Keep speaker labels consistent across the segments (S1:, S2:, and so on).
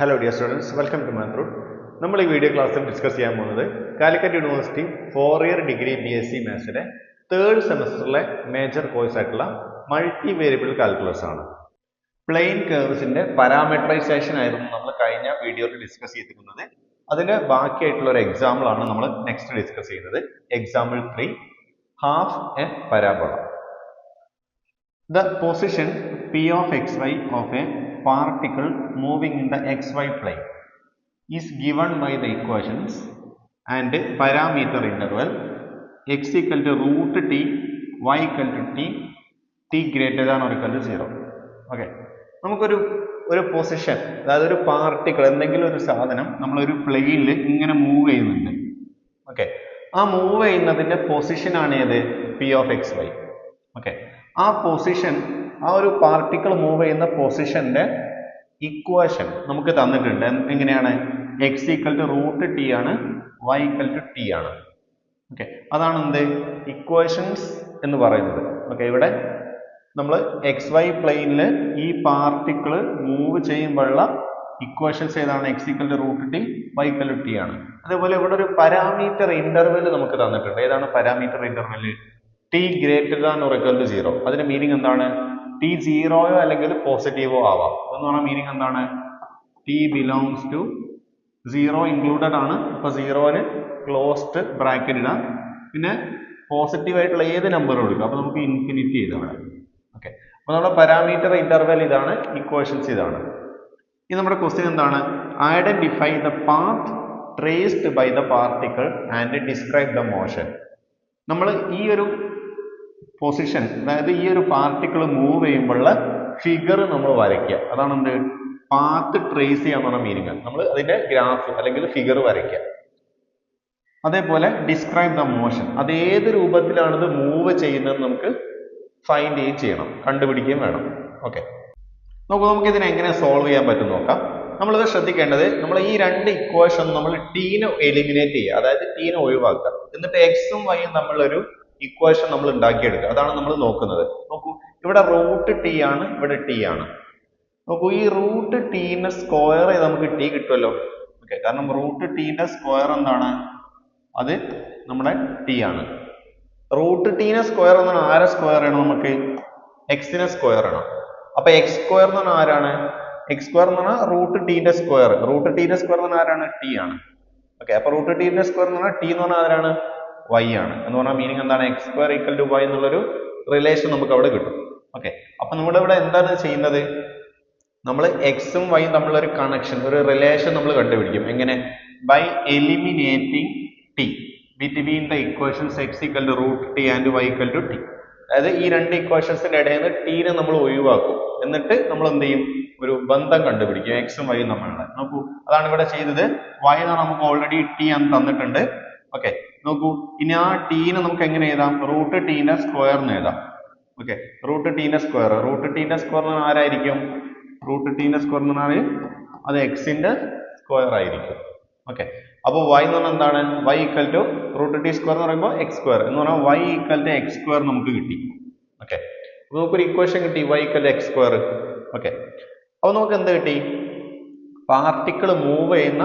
S1: Hello dear students welcome to മാത്രൂർ നമ്മൾ ഈ video ക്ലാസ്സിൽ ഡിസ്കസ് ചെയ്യാൻ പോകുന്നത് Calicut university four year degree B S C മാത്സിലെ third സെമസ്റ്ററിലെ മേജർ കോഴ്സ് ആയിട്ടുള്ള മൾട്ടി വേരിയബിൾ കാൽക്കുലസ് ആണ് പ്ലെയിൻ കേർവ്സിന്റെ പാരാമെട്രൈസേഷൻ ആയിരുന്നു നമ്മൾ കഴിഞ്ഞ വീഡിയോയിൽ ഡിസ്കസ് ചെയ്തിരിക്കുന്നത്. അതിന്റെ ബാക്കിയായിട്ടുള്ള ഒരു എക്സാമ്പിൾ ആണ് നമ്മൾ നെക്സ്റ്റ് ഡിസ്കസ് ചെയ്യുന്നത്. Example three half a parabola the position P of X Y of a particle moving in the xy plane is given by the equations and parameter interval x equal to root t, y equal to t, t greater than or equal to 0. Okay. നമുക്കൊരു ഒരു position അതായത് ഒരു particle എന്തെങ്കിലും ഒരു സാധനം നമ്മളൊരു പ്ലെയിനിൽ ഇങ്ങനെ മൂവ് ചെയ്യുന്നുണ്ട് ഓക്കെ ആ മൂവ് ചെയ്യുന്നതിന്റെ പൊസിഷനാണ് ഏത് P of X Y okay ആ പൊസിഷൻ ആ ഒരു പാർട്ടിക്കിൾ മൂവ് ചെയ്യുന്ന പൊസിഷന്റെ ഇക്വേഷൻ നമുക്ക് തന്നിട്ടുണ്ട്. എങ്ങനെയാണ്? X equal to root T ആണ് വൈ ഈക്വൽ ടു ടി ആണ്. ഓക്കെ അതാണ് എന്ത്? ഇക്വേഷൻസ് എന്ന് പറയുന്നത്. ഓക്കെ ഇവിടെ നമ്മൾ എക്സ് വൈ പ്ലെയിനിൽ ഈ പാർട്ടിക്കിൾ മൂവ് ചെയ്യുമ്പോഴുള്ള ഇക്വേഷൻസ് ഏതാണ്? X equal to root T Y to T ആണ്. അതേപോലെ ഇവിടെ ഒരു പാരാമീറ്റർ ഇന്റർവെൽ നമുക്ക് തന്നിട്ടുണ്ട്. ഏതാണ് parameter interval T greater than equal to zero അതിന്റെ മീനിങ് എന്താണ്? ടി സീറോയോ അല്ലെങ്കിൽ പോസിറ്റീവോ ആവാം. എന്ന് പറഞ്ഞ മീനിങ് എന്താണ്? T belongs to zero included ആണ്. അപ്പൊ സീറോന് ക്ലോസ്ഡ് ബ്രാക്കറ്റ് ഇടാം. പിന്നെ പോസിറ്റീവ് ആയിട്ടുള്ള ഏത് നമ്പറും എടുക്കാം. അപ്പൊ നമുക്ക് ഇൻഫിനിറ്റി ചെയ്താൽ ഓക്കെ അപ്പൊ നമ്മുടെ പാരാമീറ്റർ ഇന്റർവെൽ ഇതാണ് ഇക്വേഷൻസ് ഇതാണ്. ഇനി നമ്മുടെ ക്വസ്റ്റ്യൻ എന്താണ്? Identify the path traced by the particle and describe the motion നമ്മൾ ഈ ഒരു പൊസിഷൻ അതായത് ഈ ഒരു പാർട്ടിക്കിൾ മൂവ് ചെയ്യുമ്പോൾ ഫിഗർ നമ്മൾ വരയ്ക്കുക. അതാണ് എന്ത്? പാത്ത് ട്രേസ് ചെയ്യാന്ന് പറഞ്ഞ മീനിങ് നമ്മൾ അതിന്റെ ഗ്രാഫ് അല്ലെങ്കിൽ ഫിഗർ വരയ്ക്കുക. അതേപോലെ ഡിസ്ക്രൈബ് ദ മോഷൻ അത് ഏത് രൂപത്തിലാണ് മൂവ് ചെയ്യുന്നത് നമുക്ക് ഫൈൻഡ് ചെയ്യുകയും ചെയ്യണം. കണ്ടുപിടിക്കുകയും വേണം. ഓക്കെ നോക്കൂ നമുക്ക് ഇതിനെ എങ്ങനെ സോൾവ് ചെയ്യാൻ പറ്റും നോക്കാം. നമ്മളിത് ശ്രദ്ധിക്കേണ്ടത് നമ്മൾ ഈ രണ്ട് ഇക്വേഷൻ നമ്മൾ ടീനെ എലിമിനേറ്റ് ചെയ്യുക. അതായത് ടീനെ ഒഴിവാക്കുക. എന്നിട്ട് എക്സും വൈയും തമ്മിലൊരു ഇക്വേഷൻ നമ്മൾ ഉണ്ടാക്കിയെടുക്കുക. അതാണ് നമ്മൾ നോക്കുന്നത്. നോക്കൂ ഇവിടെ റൂട്ട് ടി ആണ് ഇവിടെ ടി ആണ്. നോക്കൂ ഈ റൂട്ട് ടീന്റെ സ്ക്വയർ ചെയ്ത് നമുക്ക് ടി കിട്ടുമല്ലോ. ഓക്കെ കാരണം റൂട്ട് ടീന്റെ സ്ക്വയർ എന്താണ്? അത് നമ്മുടെ ടി ആണ്. റൂട്ട് ടീനെ സ്ക്വയർ എന്നാണ് ആരെ സ്ക്വയർ ആണ് നമുക്ക്? എക്സിനെ സ്ക്വയർ ആണ് അപ്പൊ എക്സ് സ്ക്വയർ എന്ന് പറഞ്ഞാൽ ആരാണ്? എക്സ് സ്ക്വയർ എന്ന് പറഞ്ഞാൽ റൂട്ട് ടീന്റെ സ്ക്വയർ റൂട്ട് ടീന്റെ സ്ക്വയർ എന്ന് പറഞ്ഞാൽ ആരാണ്? ടി ആണ്. ഓക്കെ അപ്പൊ റൂട്ട് ടീന്റെ സ്ക്വയർ എന്ന് പറഞ്ഞാൽ ടി എന്ന് പറഞ്ഞാൽ ആരാണ്? വൈ ആണ്. എന്ന് പറഞ്ഞാൽ മീനിങ് എന്താണ്? X square equal to Y എന്നുള്ളൊരു റിലേഷൻ നമുക്ക് അവിടെ കിട്ടും. ഓക്കെ അപ്പൊ നമ്മളിവിടെ എന്താണ് ചെയ്യുന്നത്? നമ്മൾ എക്സും വൈയും ഒരു കണക്ഷൻ ഒരു റിലേഷൻ നമ്മൾ കണ്ടുപിടിക്കും. എങ്ങനെ? By eliminating T between the equations X equal to root T and Y equal to T അതായത് ഈ രണ്ട് ഇക്വേഷൻസിന്റെ ഇടയിൽ നിന്ന് ടീനെ നമ്മൾ ഒഴിവാക്കും. എന്നിട്ട് നമ്മൾ എന്ത് ചെയ്യും? ഒരു ബന്ധം കണ്ടുപിടിക്കും. എക്സും വൈയും തമ്മിലുള്ള. നോക്കൂ. അതാണ് ഇവിടെ ചെയ്തത്. വൈ എന്ന് നമുക്ക് ഓൾറെഡി ടി എന്ന് തന്നിട്ടുണ്ട്. ഓക്കെ നോക്കൂ. ഇനി ആ ടീനെ നമുക്ക് എങ്ങനെ എഴുതാം? റൂട്ട് ന്റെ സ്ക്വയർ എന്ന് എഴുതാം. ഓക്കെ റൂട്ട് ടീന്റെ സ്ക്വയർ റൂട്ട് ടീന്റെ സ്ക്വയർ എന്ന് ആരായിരിക്കും? റൂട്ട് ടീന്റെ സ്ക്വയർ എന്ന് പറഞ്ഞാൽ അത് എക്സിന്റെ സ്ക്വയർ ആയിരിക്കും. ഓക്കെ അപ്പോൾ y എന്ന് പറഞ്ഞാൽ എന്താണ്? Y equal to root T square എന്ന് പറയുമ്പോൾ എക്സ് സ്ക്വയർ എന്ന് പറഞ്ഞാൽ y equal to X square നമുക്ക് കിട്ടി. ഓക്കെ അപ്പോൾ നമുക്കൊരു ഇക്വേഷൻ കിട്ടി. Y equal X square okay അപ്പോൾ നമുക്ക് എന്ത് കിട്ടി? പാർട്ടിക്കിൾ മൂവ് ചെയ്യുന്ന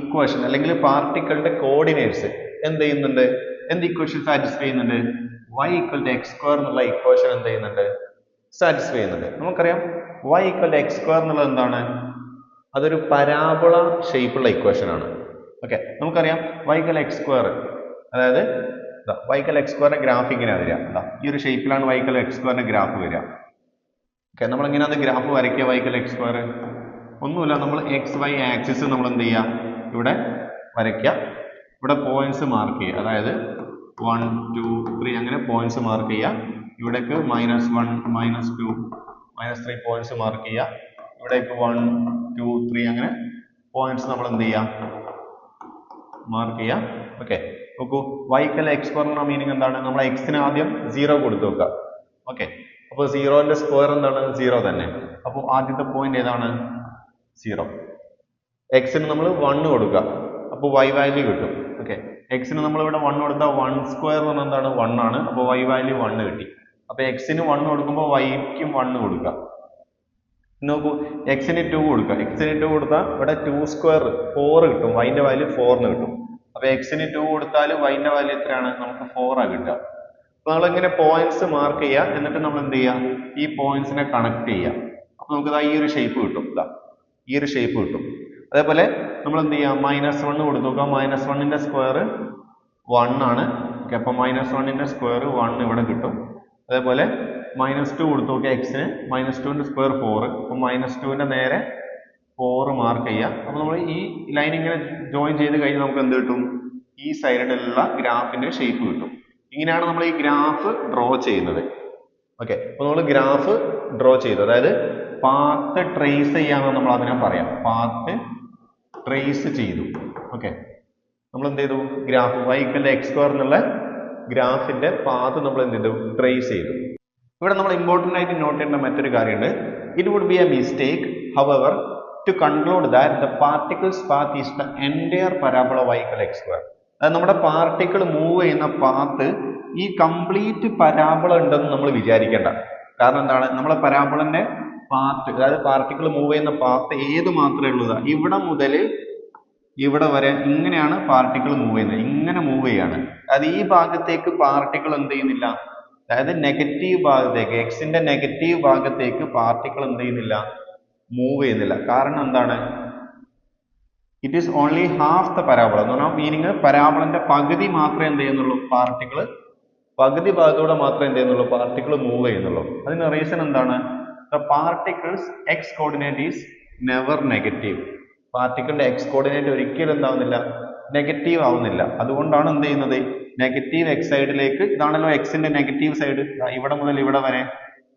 S1: ഇക്വേഷൻ അല്ലെങ്കിൽ പാർട്ടിക്കിളിന്റെ കോർഡിനേറ്റ്സ് എന്ത് ചെയ്യുന്നുണ്ട്? എന്ത് ഇക്വേഷൻ സാറ്റിസ്ഫൈ ചെയ്യുന്നുണ്ട്? y equal to x square എന്നുള്ള ഇക്വേഷൻ എന്ത് ചെയ്യുന്നുണ്ട്? സാറ്റിസ്ഫൈ ചെയ്യുന്നുണ്ട്. നമുക്കറിയാം y equal to x square എന്നുള്ളത് എന്താണ്? അതൊരു പരാബോള ഷേപ്പുള്ള ഇക്വേഷൻ ആണ്. ഓക്കെ നമുക്കറിയാം y ഈക്വൽ എക്സ് സ്ക്വയർ അതായത് x എക്സ് സ്ക്വയറിന്റെ ഗ്രാഫ് ഇങ്ങനെ വരിക. ദാ, ഈ ഒരു ഷേപ്പിലാണ് x എക്സ് സ്ക്വയറിന്റെ ഗ്രാഫ് വരിക. ഓക്കെ നമ്മൾ എങ്ങനെയാണ് അത് ഗ്രാഫ് വരയ്ക്കുക ഈക്വൽ എക്സ് സ്ക്വയർ ഒന്നുമില്ല നമ്മൾ എക്സ് വൈ ആക്സിസ് നമ്മൾ എന്ത് ചെയ്യുക? ഇവിടെ വരയ്ക്കുക. ഇവിടെ പോയിന്റ്സ് മാർക്ക് ചെയ്യുക. അതായത് വൺ ടു ത്രീ അങ്ങനെ പോയിന്റ്സ് മാർക്ക് ചെയ്യുക. ഇവിടേക്ക് minus one minus two minus three points mark ചെയ്യുക. ഇവിടേക്ക് വൺ ടു ത്രീ അങ്ങനെ പോയിന്റ്സ് നമ്മൾ എന്ത് ചെയ്യാം മാർക്ക് ചെയ്യാം ഓക്കെ നോക്കൂ. വൈക്കൽ എക്സ് പറഞ്ഞ മീനിങ് എന്താണ്? നമ്മൾ എക്സിന് ആദ്യം സീറോ കൊടുത്തു വെക്കുക. ഓക്കെ അപ്പോൾ സീറോന്റെ സ്ക്വയർ എന്താണ്? സീറോ തന്നെ. അപ്പോൾ ആദ്യത്തെ പോയിന്റ് ഏതാണ്? സീറോ എക്സിന് നമ്മൾ വണ്ണ് കൊടുക്കുക. അപ്പോൾ വൈ വാല്യൂ കിട്ടും. ഓക്കെ എക്സിന് നമ്മൾ ഇവിടെ വൺ കൊടുത്താൽ വൺ സ്ക്വയർ എന്ന് പറഞ്ഞാൽ എന്താണ്? വൺ ആണ്. അപ്പോൾ വൈ വാല്യൂ വണ്ണ് കിട്ടി. അപ്പോൾ എക്സിന് വൺ കൊടുക്കുമ്പോൾ വൈക്കും വണ്ണ് കൊടുക്കുക നോക്കൂ. എക്സിന് ടു കൊടുക്കുക എക്സിന് ടു കൊടുത്താൽ ഇവിടെ ടു സ്ക്വയർ ഫോർ കിട്ടും. വൈന്റെ വാല്യൂ ഫോറിന് കിട്ടും. അപ്പോൾ എക്സിന് ടു കൊടുത്താൽ വൈന്റെ വാല്യൂ എത്രയാണ്? നമുക്ക് ആ കിട്ടുക. അപ്പോൾ നമ്മളിങ്ങനെ പോയിന്റ്സ് മാർക്ക് ചെയ്യുക. എന്നിട്ട് നമ്മൾ എന്ത് ചെയ്യുക? ഈ പോയിന്റ്സിനെ കണക്ട് ചെയ്യുക. അപ്പോൾ നമുക്ക് ഈ ഒരു ഷേപ്പ് കിട്ടും. ഇതാ. ഈ ഒരു ഷേപ്പ് കിട്ടും. അതേപോലെ നമ്മൾ എന്ത് ചെയ്യുക മൈനസ് വൺ കൊടുത്തു നോക്കുക മൈനസ് വണ്ണിന്റെ സ്ക്വയർ വൺ ആണ് ഓക്കെ അപ്പോൾ മൈനസ് വണ്ണിന്റെ സ്ക്വയർ വൺ ഇവിടെ കിട്ടും. അതേപോലെ മൈനസ് ടു കൊടുത്തു നോക്കിയാൽ എക്സിന് മൈനസ് ടുവിന്റെ സ്ക്വയർ ഫോർ അപ്പോൾ മൈനസ് ടുവിന്റെ നേരെ ഫോർ മാർക്ക് ചെയ്യുക അപ്പോൾ നമ്മൾ ഈ ലൈൻ ഇങ്ങനെ ജോയിൻ ചെയ്ത് കഴിഞ്ഞാൽ നമുക്ക് എന്ത് കിട്ടും? ഈ സൈഡിലുള്ള ഗ്രാഫിന്റെ ഷേപ്പ് കിട്ടും. ഇങ്ങനെയാണ് നമ്മൾ ഈ ഗ്രാഫ് ഡ്രോ ചെയ്യുന്നത്. ഓക്കെ അപ്പോൾ നമ്മൾ ഗ്രാഫ് ഡ്രോ ചെയ്തു. അതായത് പാത്ത് ട്രേസ് ചെയ്യാമെന്ന് നമ്മൾ അതിനെ പറയാം. പാത്ത് ട്രേസ് ചെയ്തു. ഓക്കെ നമ്മൾ എന്ത് ചെയ്തു ഗ്രാഫ് വൈക്കലിന്റെ എക്സ് സ്ക്വയർ എന്നുള്ള ഗ്രാഫിന്റെ പാത്ത് നമ്മൾ എന്ത് ചെയ്തു. ട്രേസ് ചെയ്തു ഇവിടെ നമ്മൾ ഇമ്പോർട്ടന്റ് ആയിട്ട് നോട്ട് ചെയ്യേണ്ട മറ്റൊരു കാര്യമുണ്ട്. It would be a mistake our to conclude that the particle's path is the entire parabola X square അതായത് നമ്മുടെ പാർട്ടിക്കിൾ മൂവ് ചെയ്യുന്ന പാത്ത് ഈ കംപ്ലീറ്റ് പരാബോള ഉണ്ടെന്ന് നമ്മൾ വിചാരിക്കേണ്ട. കാരണം എന്താണ്? നമ്മളെ പരാബോളന്റെ പാത്ത് അതായത് പാർട്ടിക്കിൾ മൂവ് ചെയ്യുന്ന പാത്ത് ഏത് മാത്രമേ ഉള്ളൂ ഇവിടെ മുതൽ ഇവിടെ വരെ ഇങ്ങനെയാണ് പാർട്ടിക്കിൾ മൂവ് ചെയ്യുന്നത്. ഇങ്ങനെ മൂവ് ചെയ്യാണ്. അത് ഈ ഭാഗത്തേക്ക് പാർട്ടിക്കിൾ എന്ത് ചെയ്യുന്നില്ല. അതായത് നെഗറ്റീവ് ഭാഗത്തേക്ക് എക്സിന്റെ നെഗറ്റീവ് ഭാഗത്തേക്ക് പാർട്ടിക്കിൾ എന്ത് ചെയ്യുന്നില്ല. മൂവ് ചെയ്യുന്നില്ല. കാരണം എന്താണ്? It is only half the parabola എന്ന് പറഞ്ഞാൽ മീനിങ് പരാബോളന്റെ പകുതി മാത്രമേ എന്ത് ചെയ്യുന്നുള്ളൂ? പാർട്ടിക്കിൾ പകുതി ഭാഗത്തൂടെ മാത്രമേ എന്ത് ചെയ്യുന്നുള്ളൂ? പാർട്ടിക്കിൾ മൂവ് ചെയ്യുന്നുള്ളൂ. അതിന് റീസൺ എന്താണ്? The particles x coordinate is never negative. പാർട്ടിക്കിളിന്റെ എക്സ് കോർഡിനേറ്റ് ഒരിക്കലും എന്താവുന്നില്ല? നെഗറ്റീവ് ആവുന്നില്ല. അതുകൊണ്ടാണ് എന്ത് ചെയ്യുന്നത്? നെഗറ്റീവ് എക്സ് സൈഡിലേക്ക് ഇതാണല്ലോ എക്സിന്റെ നെഗറ്റീവ് സൈഡ് ഇവിടെ മുതൽ ഇവിടെ വരെ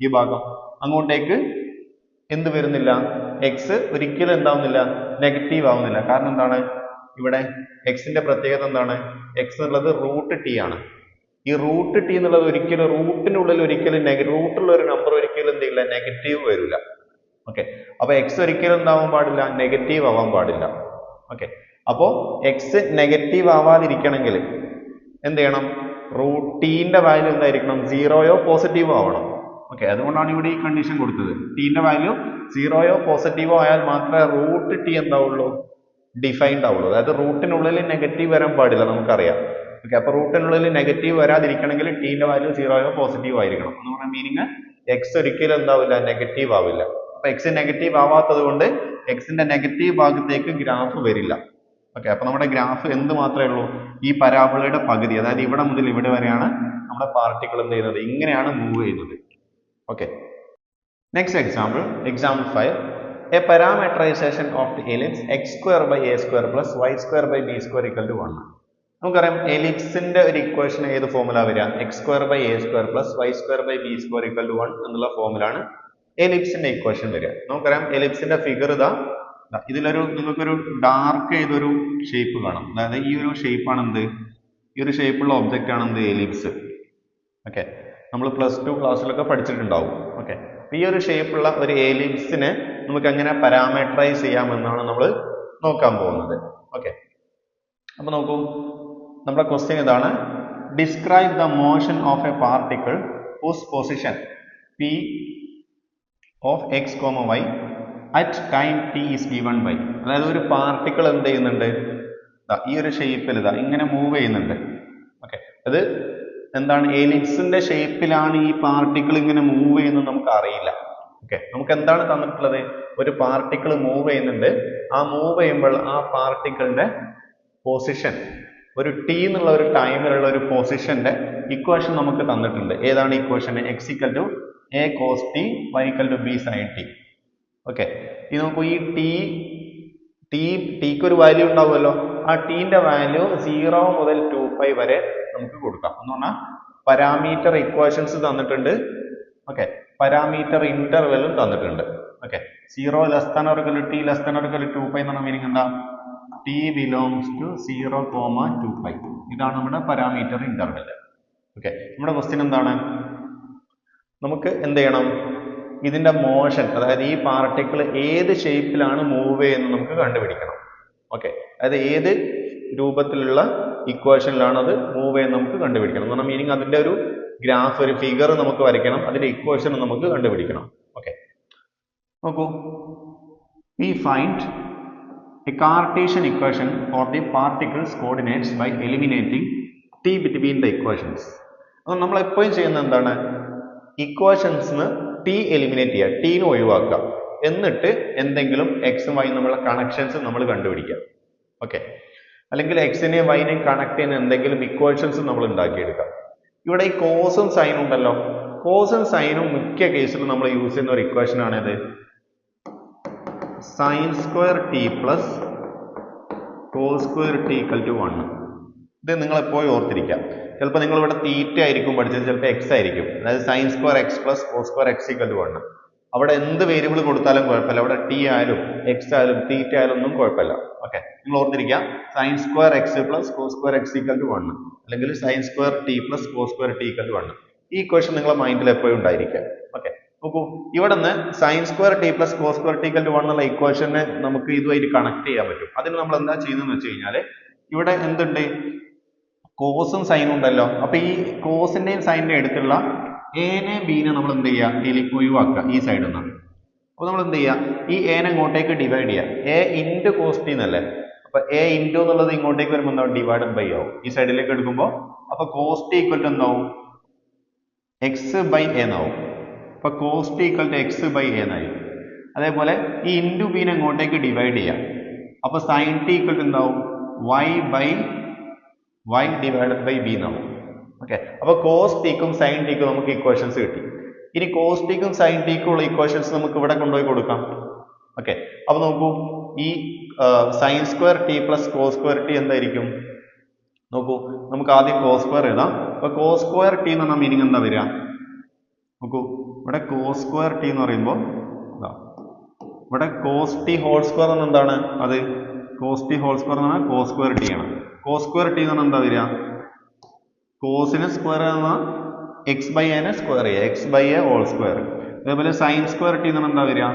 S1: ഈ ഭാഗം. അങ്ങോട്ടേക്ക് എന്ത് വരുന്നില്ല? എക്സ് ഒരിക്കലും എന്താവുന്നില്ല? നെഗറ്റീവ് ആവുന്നില്ല. കാരണം എന്താണ്? ഇവിടെ എക്സിന്റെ പ്രത്യേകത എന്താണ്? എക്സ് എന്നുള്ളത് റൂട്ട് ടി ആണ്. ഈ റൂട്ട് ടി എന്നുള്ളത് ഒരിക്കലും റൂട്ടിനുള്ളിൽ ഒരിക്കലും നെഗറ്റീവ് റൂട്ടുള്ള ഒരു നമ്പർ ഒരിക്കലും എന്ത് ചെയ്യില്ല നെഗറ്റീവ് വരില്ല. ഓക്കെ അപ്പൊ എക്സ് ഒരിക്കലും എന്താവാൻ പാടില്ല നെഗറ്റീവ് ആവാൻ പാടില്ല. ഓക്കെ അപ്പോൾ എക്സ് നെഗറ്റീവ് ആവാതിരിക്കണമെങ്കിൽ എന്ത് ചെയ്യണം? റൂട്ടീന്റെ വാല്യൂ എന്തായിരിക്കണം? സീറോയോ പോസിറ്റീവോ ആവണം. ഓക്കെ അതുകൊണ്ടാണ് ഇവിടെ ഈ കണ്ടീഷൻ കൊടുത്തത്. ടീന്റെ വാല്യൂ സീറോയോ പോസിറ്റീവോ ആയാൽ മാത്രമേ റൂട്ട് ടി എന്താവുള്ളൂ? ഡിഫൈൻഡ് ആവുള്ളൂ. അതായത് റൂട്ടിനുള്ളിൽ നെഗറ്റീവ് വരാൻ പാടില്ല നമുക്കറിയാം. ഓക്കെ അപ്പൊ റൂട്ടിനുള്ളിൽ നെഗറ്റീവ് വരാതിരിക്കണമെങ്കിൽ ടീന്റെ വാല്യൂ സീറോ ആയോ പോസിറ്റീവ് ആയിരിക്കണം. എന്ന് പറഞ്ഞ മീനിങ് എക്സ് ഒരിക്കലും എന്താവില്ല നെഗറ്റീവ് ആവില്ല. അപ്പൊ എക്സ് നെഗറ്റീവ് ആവാത്തത് കൊണ്ട് എക്സിന്റെ നെഗറ്റീവ് ഭാഗത്തേക്ക് ഗ്രാഫ് വരില്ല. ഓക്കെ അപ്പൊ നമ്മുടെ ഗ്രാഫ് എന്ത് മാത്രമേ ഉള്ളൂ? ഈ പരാബോളയുടെ പകുതി. അതായത് ഇവിടെ മുതൽ ഇവിടെ വരെയാണ് നമ്മുടെ പാർട്ടിക്കിൾ എന്ത് ചെയ്യുന്നത്? ഇങ്ങനെയാണ് മൂവ് ചെയ്യുന്നത്. Okay. Next example example five a parameterization of the ellipse X square by A square plus Y square by B square equal to one നമുക്കറിയാം എലിപ്സിന്റെ ഒരു ഇക്വേഷൻ ഏത് ഫോമുല വരിക? X square by A square plus Y square by B square equal to one എന്നുള്ള ഫോമിലാണ് എലിപ്സിന്റെ equation വരിക. നമുക്കറിയാം എലിപ്സിന്റെ figure ഇതാ. ഇതിലൊരു നിങ്ങൾക്കൊരു ഡാർക്ക് ചെയ്തൊരു ഷേപ്പ് കാണാം അതായത് ഈ ഒരു ഷേപ്പാണ് എന്ത് ഈ ഒരു ഷേപ്പുള്ള ഒബ്ജക്റ്റ് ആണ് എന്ത് എലിപ്സ് ഓക്കെ നമ്മൾ പ്ലസ് ടു ക്ലാസ്സിലൊക്കെ പഠിച്ചിട്ടുണ്ടാവും. ഓക്കെ ഈ ഒരു ഷേപ്പുള്ള ഒരു എലിപ്സിനെ നമുക്ക് എങ്ങനെ പാരാമീറ്ററൈസ് ചെയ്യാമെന്നാണ് നമ്മൾ നോക്കാൻ പോകുന്നത്. ഓക്കെ അപ്പൊ നോക്കൂ. നമ്മുടെ ക്വസ്റ്റ്യൻ ഇതാണ്. Describe the motion of a particle whose position P of X comma Y at time T is given by അതായത് ഒരു പാർട്ടിക്കിൾ എന്ത് ചെയ്യുന്നുണ്ട്? ഈ ഒരു ഷേപ്പിൽ ഇതാ ഇങ്ങനെ മൂവ് ചെയ്യുന്നുണ്ട്. ഓക്കെ അത് എന്താണ്? എലിപ്സിന്റെ ഷേപ്പിലാണ് ഈ പാർട്ടിക്കിൾ ഇങ്ങനെ മൂവ് ചെയ്യുന്നത് നമുക്ക് അറിയില്ല ഓക്കെ നമുക്ക് എന്താണ് തന്നിട്ടുള്ളത്? ഒരു പാർട്ടിക്കിൾ മൂവ് ചെയ്യുന്നുണ്ട്. ആ മൂവ് ചെയ്യുമ്പോൾ ആ പാർട്ടിക്കിളിന്റെ പൊസിഷൻ ഒരു ടി എന്നുള്ള ഒരു ടൈമിലുള്ള ഒരു പൊസിഷന്റെ ഇക്വേഷൻ നമുക്ക് തന്നിട്ടുണ്ട്. ഏതാണ് equation X equal to A cos T Y equal to B sine T okay ഇത് നോക്കൂ ഈ ടി ടി ടിക്ക് ഒരു വാല്യൂ ഉണ്ടാവുമല്ലോ. ആ ടീന്റെ വാല്യൂ സീറോ മുതൽ ടു ഫൈവ് വരെ നമുക്ക് കൊടുക്കാം. എന്ന് പറഞ്ഞാൽ പരാമീറ്റർ ഇക്വേഷൻസ് തന്നിട്ടുണ്ട്. ഓക്കെ പരാമീറ്റർ ഇന്റർവെലും തന്നിട്ടുണ്ട്. Okay zero less than T less than or equal to five എന്ന് പറഞ്ഞ മീനിങ് എന്താ? T belongs to zero comma two five ഇതാണ് നമ്മുടെ പാരാമീറ്റർ ഇന്റർവെൽ ഓക്കെ നമ്മുടെ ക്വസ്റ്റ്യൻ എന്താണ്? നമുക്ക് എന്ത് ചെയ്യണം? ഇതിന്റെ മോഷൻ അതായത് ഈ പാർട്ടിക്കിൾ ഏത് ഷേപ്പിലാണ് മൂവ് ചെയ്യുന്നത് നമുക്ക് കണ്ടുപിടിക്കണം. ഓക്കെ അതായത് ഏത് രൂപത്തിലുള്ള ഇക്വേഷനിലാണ് അത് മൂവ് ചെയ്യുന്നത് നമുക്ക് കണ്ടുപിടിക്കണം. എന്ന് പറഞ്ഞാൽ മീനിങ് അതിന്റെ ഒരു ഗ്രാഫ് ഒരു ഫിഗർ നമുക്ക് വരയ്ക്കണം. അതിന്റെ ഇക്വേഷൻ നമുക്ക് കണ്ടുപിടിക്കണം. ഓക്കെ നോക്കൂ. We find a Cartesian equation for the particles coordinates by eliminating t between the equations. അപ്പോൾ നമ്മൾ എപ്പോഴും ചെയ്യുന്നത് എന്താണ്? ഇക്വേഷൻസിന് ടി എലിമിനേറ്റ് ചെയ്യുക ടീനെ ഒഴിവാക്കുക. എന്നിട്ട് എന്തെങ്കിലും എക്സും വൈ നമ്മളെ കണക്ഷൻസ് നമ്മൾ കണ്ടുപിടിക്കുക. ഓക്കെ അല്ലെങ്കിൽ എക്സിനെയും വൈനെയും കണക്ട് ചെയ്യുന്ന എന്തെങ്കിലും ഇക്വേഷൻസ് നമ്മൾ ഉണ്ടാക്കിയെടുക്കാം ഇവിടെ ഈ കോസും സൈനും ഉണ്ടല്ലോ. കോസും സൈനും മിക്ക കേസിലും നമ്മൾ യൂസ് ചെയ്യുന്ന ഒരു ഇക്വേഷൻ ആണിത്. Sine square T plus cos square T equal to one ഇത് നിങ്ങൾ എപ്പോഴും ഓർത്തിരിക്കാം ചിലപ്പോൾ നിങ്ങൾ ഇവിടെ തീറ്റ ആയിരിക്കും പഠിച്ചത് ചിലപ്പോൾ എക്സ് ആയിരിക്കും. അതായത് sine square X plus cos square X equal to one അവിടെ എന്ത് വേരിയബിൾ കൊടുത്താലും കുഴപ്പമില്ല. അവിടെ ടി ആയാലും എക്സ് ആയാലും തീറ്റ ആയാലും ഒന്നും കുഴപ്പമില്ല. ഓക്കെ നിങ്ങൾ ഓർത്തിരിക്കാം sine square X plus cos square X equal to one അല്ലെങ്കിൽ sine square T plus cos square T equal to one ഈ ക്വസ്റ്റൻ നിങ്ങളുടെ മൈൻഡിൽ എപ്പോഴും ഉണ്ടായിരിക്കുക. ഓക്കെ നോക്കൂ ഇവിടെ നിന്ന് sine square T plus cos square T equal one എന്നുള്ള ഇക്വേഷനെ നമുക്ക് ഇതുമായിട്ട് കണക്ട് ചെയ്യാൻ പറ്റും. അതിന് നമ്മൾ എന്താ ചെയ്യുന്നതെന്ന് വെച്ച് കഴിഞ്ഞാൽ ഇവിടെ എന്തുണ്ട്? കോസും സൈനും ഉണ്ടല്ലോ. അപ്പൊ ഈ കോസിന്റെയും സൈനിന്റെയും അടുത്തുള്ള എനെ ബീനെ നമ്മൾ എന്ത് ചെയ്യുക ഇതിലേക്ക് ഒഴിവാക്കുക ഈ സൈഡിൽ നിന്ന് അപ്പൊ നമ്മൾ എന്ത് ചെയ്യുക ഈ എനെ ഇങ്ങോട്ടേക്ക് ഡിവൈഡ് ചെയ്യുക എ ഇന്റു ടി എന്നല്ലേ? അപ്പൊ എ ഇന്റു എന്നുള്ളത് ഇങ്ങോട്ടേക്ക് വരുമ്പോൾ എന്താവും? ഡിവൈഡ് ബൈ ആവും. ഈ സൈഡിലേക്ക് എടുക്കുമ്പോൾ അപ്പൊ കോസ് ടി ഈക്വൽ ടു എന്താവും? എക്സ് ബൈ എന്നാവും അപ്പൊ cos T equal to X by A എന്നായി. അതേപോലെ ഈ ഇന്റു ബീനെ അങ്ങോട്ടേക്ക് ഡിവൈഡ് ചെയ്യാം. അപ്പോൾ സൈൻ ടി ഈക്വൽ ടു എന്താവും? Y by Y divided by B എന്നാവും. ഓക്കെ അപ്പൊ കോസ് ടിക്കും സൈൻ ടിക്കും നമുക്ക് ഇക്വേഷൻസ് കിട്ടി. ഇനി കോസ് ടിക്കും സൈൻ ടിക്കും ഉള്ള ഇക്വേഷൻസ് നമുക്ക് ഇവിടെ കൊണ്ടുപോയി കൊടുക്കാം. ഓക്കെ അപ്പോൾ നോക്കൂ. ഈ sine square T plus cos square T എന്തായിരിക്കും? നോക്കൂ. നമുക്ക് ആദ്യം കോസ് സ്ക്വയർ എഴുതാം. അപ്പൊ കോസ് സ്ക്വയർ ടി എന്ന് പറഞ്ഞാൽ മീനിങ് എന്താ വരിക? നോക്കൂ. ഇവിടെ കോ സ്ക്വയർ ടി എന്ന് പറയുമ്പോൾ ഇവിടെ കോസ് ടി ഹോൾ സ്ക്വയർ എന്ന് എന്താണ്? അത് കോസ് ടി ഹോൾ സ്ക്വയർ എന്ന് പറഞ്ഞാൽ കോസ് സ്ക്വയർ ടി ആണ്. കോ സ്ക്വയർ ടി എന്ന് പറഞ്ഞാൽ എന്താ വരിക? കോസിന് സ്ക്വയർ എന്ന എക്സ് ബൈ എനെ സ്ക്വയർ ചെയ്യുക. X by A whole square അതേപോലെ സൈൻ സ്ക്വയർ ടി എന്ന് പറഞ്ഞാൽ എന്താ വരിക?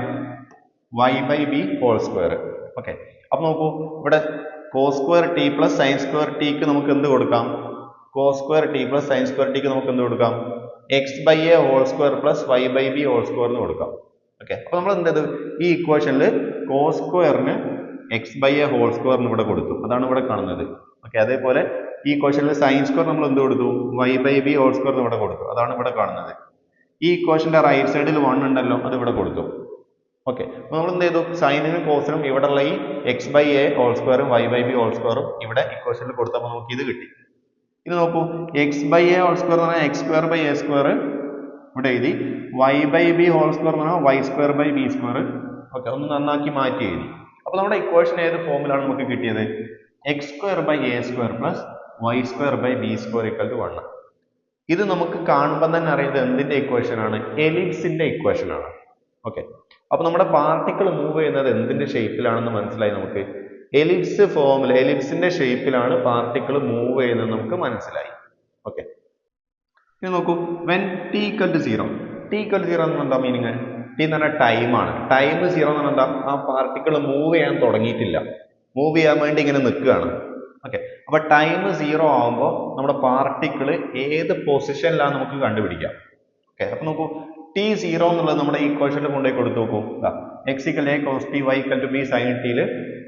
S1: Y by B whole square okay അപ്പൊ നോക്കൂ ഇവിടെ cos square T plus sine square tick നമുക്ക് എന്ത് കൊടുക്കാം? Cos square T plus sine square tick നമുക്ക് എന്ത് കൊടുക്കാം? X by A whole square plus Y by B whole square എന്ന് കൊടുക്കാം. ഓക്കെ അപ്പോൾ നമ്മൾ എന്ത് ചെയ്തു? ഈ ഇക്വേഷനിൽ കോ സ്ക്വയറിന് എക്സ് ബൈ എ ഹോൾ സ്ക്വയറിന് ഇവിടെ കൊടുത്തു. അതാണ് ഇവിടെ കാണുന്നത്. ഓക്കെ അതേപോലെ ഈ ഇക്വേഷനിൽ സൈൻ സ്ക്വയർ നമ്മൾ എന്ത് കൊടുത്തു? Y by B whole square ഇവിടെ കൊടുത്തു. അതാണ് ഇവിടെ കാണുന്നത്. ഈ ഇക്വേഷന്റെ റൈറ്റ് സൈഡിൽ വൺ ഉണ്ടല്ലോ അത് ഇവിടെ കൊടുത്തു. ഓക്കെ അപ്പോൾ നമ്മൾ എന്ത് ചെയ്തു? സൈനിനും കോസിനും ഇവിടെയുള്ള ഈ എക്സ് ബൈ എ ഹോൾ സ്ക്വയറും വൈ ബൈ ബി ഹോൾ സ്ക്വയറും ഇവിടെ ഇക്വേഷനിൽ കൊടുത്തപ്പോൾ നമുക്ക് ഇത് കിട്ടി. ഇത് നോക്കൂ. X by a whole square എന്ന് പറഞ്ഞാൽ x square by a square ഇവിടെ എഴുതി. Y by b whole square എന്ന് പറഞ്ഞാൽ y square by b square okay ഒന്ന് നന്നാക്കി മാറ്റി എഴുതി. അപ്പോൾ നമ്മുടെ ഇക്വേഷൻ ഏത് ഫോമിലാണ് നമുക്ക് കിട്ടിയത്? X square by a square plus y square by b square equal to one ഇത് നമുക്ക് കാണുമ്പോൾ തന്നെ അറിയുന്നത് എന്തിന്റെ ഇക്വേഷൻ ആണ്? എലിപ്സിന്റെ ഇക്വേഷൻ ആണ്. ഓക്കെ അപ്പോൾ നമ്മുടെ പാർട്ടിക്കിൾ മൂവ് ചെയ്യുന്നത് എന്തിന്റെ ഷേപ്പിലാണെന്ന് മനസ്സിലായി നമുക്ക്? എലിപ്സ് ഫോമിൽ എലിപ്സിന്റെ ഷേപ്പിലാണ് പാർട്ടിക്കിൾ മൂവ് ചെയ്യുന്നത് നമുക്ക് മനസ്സിലായി. ഓക്കെ ഇനി നോക്കൂ. When t equal to zero t equal to zero എന്ന് എന്താ മീനിങ് ടി എന്ന് പറഞ്ഞാൽ ടൈമാണ് ടൈം സീറോ എന്ന് പറഞ്ഞാൽ എന്താ? ആ പാർട്ടിക്കിൾ മൂവ് ചെയ്യാൻ തുടങ്ങിയിട്ടില്ല. മൂവ് ചെയ്യാൻ വേണ്ടി ഇങ്ങനെ നിൽക്കുകയാണ്. ഓക്കെ അപ്പൊ ടൈം സീറോ ആകുമ്പോൾ നമ്മുടെ പാർട്ടിക്കിൾ ഏത് പൊസിഷനിലാണ് നമുക്ക് കണ്ടുപിടിക്കാം. ഓക്കെ അപ്പൊ നോക്കൂ. ടി സീറോ എന്നുള്ളത് നമ്മുടെ ഈ ഇക്വേഷനിൽ കൊണ്ടുപോയി കൊടുത്തു നോക്കൂ. Equal a cos t y equal to b sine ടിയിൽ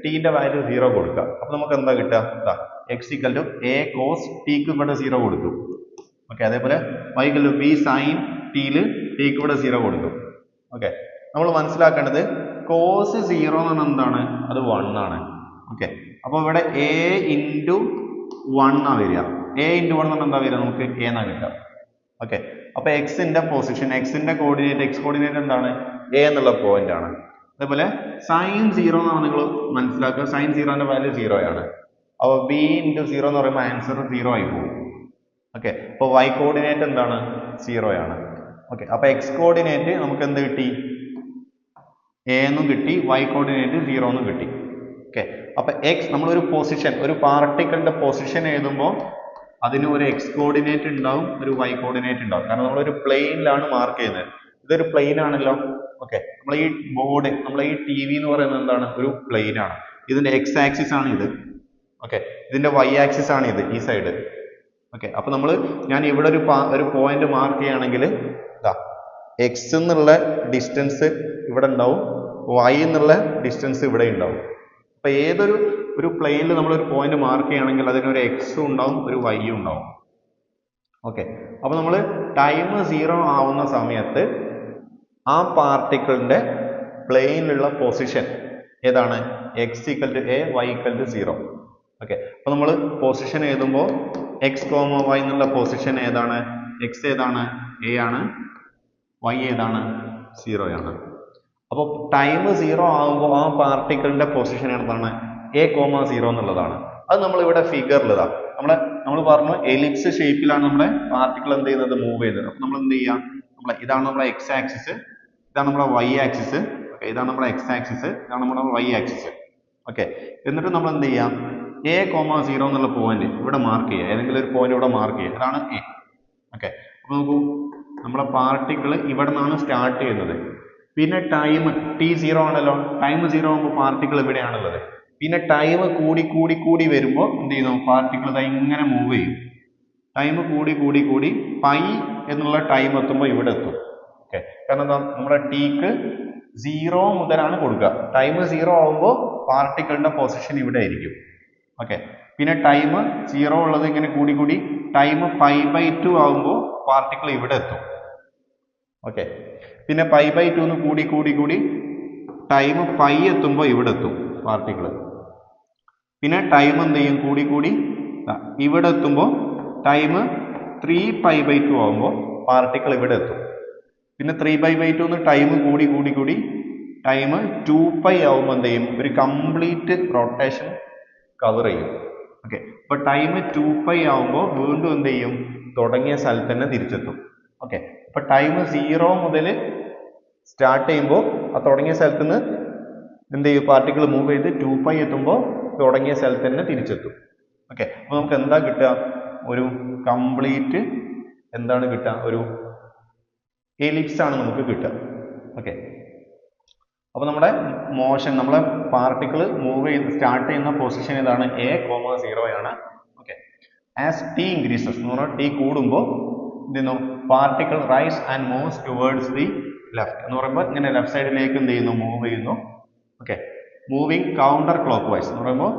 S1: ടീന്റെ വാല്യൂ സീറോ കൊടുക്കുക. അപ്പോൾ നമുക്ക് എന്താ കിട്ടുക? X equal to a cos tick ഇവിടെ സീറോ കൊടുക്കും ഓക്കെ അതേപോലെ y equal to b sine ടിയിൽ ടിക്ക് ഇവിടെ സീറോ കൊടുക്കും ഓക്കെ നമ്മൾ മനസ്സിലാക്കേണ്ടത് കോസ് സീറോ എന്ന് പറഞ്ഞാൽ എന്താണ്? അത് വൺ ആണ്. ഓക്കെ അപ്പോൾ ഇവിടെ എ ഇന്റു വൺ ആ വരിക. എ ഇന്റു വൺ എന്ന് പറഞ്ഞാൽ എന്താ വരിക? നമുക്ക് എ എന്നാ കിട്ടുക. ഓക്കെ അപ്പോൾ എക്സിന്റെ പൊസിഷൻ എക്സിന്റെ കോർഡിനേറ്റ് എക്സ് കോർഡിനേറ്റ് എന്താണ്? എ എന്നുള്ള പോയിന്റ് ആണ്. അതേപോലെ സൈൻ സീറോ എന്നാണ് നിങ്ങൾ മനസ്സിലാക്കുക. സൈൻ സീറോന്റെ വാല്യൂ സീറോ ആണ്. അപ്പൊ ബി ഇന്റു സീറോ എന്ന് പറയുമ്പോൾ ആൻസർ സീറോ ആയി പോകും. ഓക്കെ അപ്പോൾ വൈ കോർഡിനേറ്റ് എന്താണ്? സീറോ ആണ്. ഓക്കെ അപ്പോൾ എക്സ് കോർഡിനേറ്റ് നമുക്ക് എന്ത് കിട്ടി? എ എന്നും കിട്ടി വൈ കോർഡിനേറ്റ് സീറോ എന്നും കിട്ടി. ഓക്കെ അപ്പൊ എക്സ് നമ്മളൊരു പൊസിഷൻ ഒരു പാർട്ടിക്കിളിന്റെ പൊസിഷൻ എഴുതുമ്പോൾ അതിന് ഒരു എക്സ് കോർഡിനേറ്റ് ഉണ്ടാവും ഒരു വൈ കോർഡിനേറ്റ് ഉണ്ടാവും. കാരണം നമ്മളൊരു പ്ലെയിനിലാണ് മാർക്ക് ചെയ്യുന്നത്. ഇതൊരു പ്ലെയിൻ ഓക്കെ നമ്മൾ ഈ ബോർഡ് നമ്മൾ ഈ ടി വി എന്ന് പറയുന്നത് എന്താണ്? ഒരു പ്ലെയിൻ ആണ്. ഇതിന്റെ എക്സ് ആക്സിസ് ആണ് ഇത്. ഓക്കെ ഇതിന്റെ വൈ ആക്സിസ് ആണ് ഇത് ഈ സൈഡ് ഓക്കെ അപ്പൊ നമ്മൾ ഞാൻ ഇവിടെ ഒരു ഒരു പോയിന്റ് മാർക്ക് ചെയ്യുകയാണെങ്കിൽ ഇതാ എക്സ് എന്നുള്ള ഡിസ്റ്റൻസ് ഇവിടെ ഉണ്ടാവും. വൈ എന്നുള്ള ഡിസ്റ്റൻസ് ഇവിടെ ഉണ്ടാവും. അപ്പൊ ഏതൊരു ഒരു പ്ലെയിനിൽ നമ്മൾ ഒരു പോയിന്റ് മാർക്ക് ചെയ്യുകയാണെങ്കിൽ അതിനൊരു എക്സും ഉണ്ടാവും ഒരു വൈയും ഉണ്ടാവും. ഓക്കെ അപ്പൊ നമ്മൾ ടൈം സീറോ ആവുന്ന സമയത്ത് ആ പാർട്ടിക്കിളിന്റെ പ്ലെയിനിലുള്ള പൊസിഷൻ ഏതാണ്? X equal to a y equal to zero okay അപ്പൊ നമ്മൾ പൊസിഷൻ എഴുതുമ്പോൾ എക്സ് കോമ വൈ എന്നുള്ള പൊസിഷൻ ഏതാണ്? എക്സ് ഏതാണ്? എ ആണ്. വൈ ഏതാണ്? സീറോ ആണ്. അപ്പോൾ ടൈം സീറോ ആകുമ്പോൾ ആ പാർട്ടിക്കിളിന്റെ പൊസിഷൻ എന്താണ്? എ കോമ സീറോ എന്നുള്ളതാണ്. അത് നമ്മൾ ഇവിടെ ഫിഗറിൽ ഇതാ. നമ്മളെ നമ്മൾ പറഞ്ഞു എലിപ്സ് ഷേപ്പിലാണ് നമ്മുടെ പാർട്ടിക്കിൾ എന്ത് ചെയ്യുന്നത്? മൂവ് ചെയ്യുന്നത്. അപ്പോൾ നമ്മൾ എന്ത് ചെയ്യാം? നമ്മളെ ഇതാണ് നമ്മുടെ എക്സ് ആക്സിസ് ഇതാണ് നമ്മുടെ y ആക്സിസ് ഓക്കെ ഇതാണ് നമ്മുടെ x ആക്സിസ് ഇതാണ് നമ്മുടെ y ആക്സിസ് ഓക്കെ എന്നിട്ട് നമ്മൾ എന്ത് ചെയ്യാം? എ കോമ സീറോ എന്നുള്ള പോയിന്റ് ഇവിടെ മാർക്ക് ചെയ്യുക. ഏതെങ്കിലും ഒരു പോയിന്റ് ഇവിടെ മാർക്ക് ചെയ്യുക. അതാണ് എ ഓക്കെ അപ്പോൾ നോക്കൂ. നമ്മുടെ പാർട്ടിക്കിൾ ഇവിടെ നിന്നാണ് സ്റ്റാർട്ട് ചെയ്യുന്നത്. പിന്നെ ടൈം ടി സീറോ ആണല്ലോ. ടൈം സീറോ ആകുമ്പോൾ പാർട്ടിക്കിൾ ഇവിടെയാണുള്ളത്. പിന്നെ ടൈം കൂടി കൂടി കൂടി വരുമ്പോൾ എന്ത് ചെയ്യുന്നു? പാർട്ടിക്കിൾ ഇങ്ങനെ മൂവ് ചെയ്യും. ടൈം കൂടി കൂടി കൂടി പൈ എന്നുള്ള ടൈം എത്തുമ്പോൾ ഇവിടെ എത്തും. ഓക്കെ കാരണം എന്താ? നമ്മുടെ ടീക്ക് സീറോ മുതലാണ് കൊടുക്കുക. ടൈം സീറോ ആകുമ്പോൾ പാർട്ടിക്കിളിന്റെ പൊസിഷൻ ഇവിടെ ആയിരിക്കും. ഓക്കെ പിന്നെ ടൈം സീറോ ഉള്ളത് ഇങ്ങനെ കൂടി കൂടി ടൈം ഫൈവ് ബൈ ടു ആകുമ്പോൾ പാർട്ടിക്കിൾ ഇവിടെ എത്തും. ഓക്കെ പിന്നെ ഫൈവ് ബൈ ടു കൂടി കൂടി കൂടി ടൈം പൈ എത്തുമ്പോൾ ഇവിടെ എത്തും പാർട്ടിക്കിൾ പിന്നെ ടൈം എന്ത് ചെയ്യും? കൂടി കൂടി ഇവിടെ എത്തുമ്പോൾ time three five by two ആകുമ്പോൾ പാർട്ടിക്കിൾ ഇവിടെ എത്തും. പിന്നെ ത്രീ ബൈ ബൈ ടു എന്ന് ടൈം കൂടി കൂടി കൂടി. ടൈം ടു പൈ ആവുമ്പോൾ എന്ത് ചെയ്യും? ഒരു കംപ്ലീറ്റ് റൊട്ടേഷൻ കവർ ചെയ്യും. ഓക്കെ അപ്പൊ ടൈം ടു പൈ ആവുമ്പോൾ വീണ്ടും എന്ത് ചെയ്യും? തുടങ്ങിയ സ്ഥലത്ത് തന്നെ തിരിച്ചെത്തും. ഓക്കെ അപ്പൊ ടൈം സീറോ മുതൽ സ്റ്റാർട്ട് ചെയ്യുമ്പോൾ ആ തുടങ്ങിയ സ്ഥലത്ത് നിന്ന് എന്ത് ചെയ്യും? പാർട്ടിക്കിൾ മൂവ് ചെയ്ത് ടു പൈ എത്തുമ്പോൾ തുടങ്ങിയ സ്ഥലത്ത് തന്നെ തിരിച്ചെത്തും. ഓക്കെ അപ്പൊ നമുക്ക് എന്താ കിട്ടുക? ഒരു കംപ്ലീറ്റ് എന്താണ് കിട്ടുക? ഒരു എലിപ്സ് ആണ് നമുക്ക് കിട്ടുക. ഓക്കെ അപ്പോൾ നമ്മുടെ മോഷൻ നമ്മളെ പാർട്ടിക്കിൾ മൂവ് ചെയ്ത് സ്റ്റാർട്ട് ചെയ്യുന്ന പൊസിഷൻ ഏതാണ്? എ കോമ സീറോ ആണ്. ഓക്കെ ആസ് ടി ഇൻക്രീസസ് എന്ന് പറഞ്ഞാൽ ടി കൂടുമ്പോൾ എന്ത് ചെയ്യുന്നു? Particle rise and moves towards the left എന്ന് പറയുമ്പോൾ ഇങ്ങനെ ലെഫ്റ്റ് സൈഡിലേക്ക് എന്ത് ചെയ്യുന്നു? മൂവ് ചെയ്യുന്നു. Okay moving counter clockwise എന്ന് പറയുമ്പോൾ